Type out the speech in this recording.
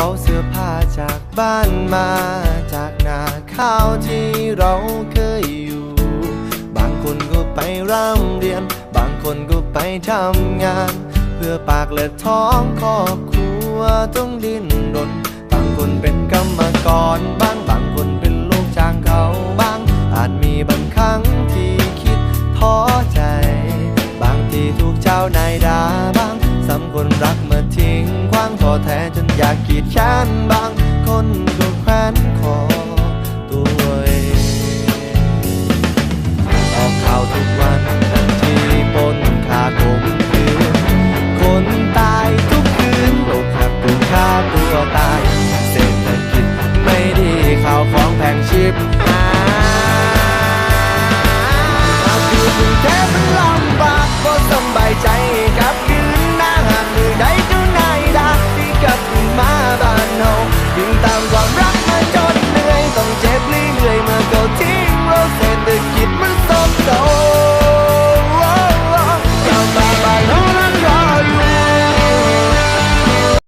ป๋าเสื้อผ้าจากบ้านมาจากนาข้าวที่เราเคยอยู่ บางคนก็ไปร่ำเรียน บางคนก็ไปทำงาน เพื่อปากและท้องครอบครัวต้องดิ้น แท้จนอยากกีดฉันบางคนก็แขวนคอตัวเองออกข่าวทุกวันที่ปนคาดผมคืนคนตายทุกคืนโลกขับกูฆ่าตัวตาย เศรษฐกิจไม่ดีข่าวของแพงชิบหายคือคุณแค่เป็นลำบากก็สบายใจกับคืนหน้าหันมือได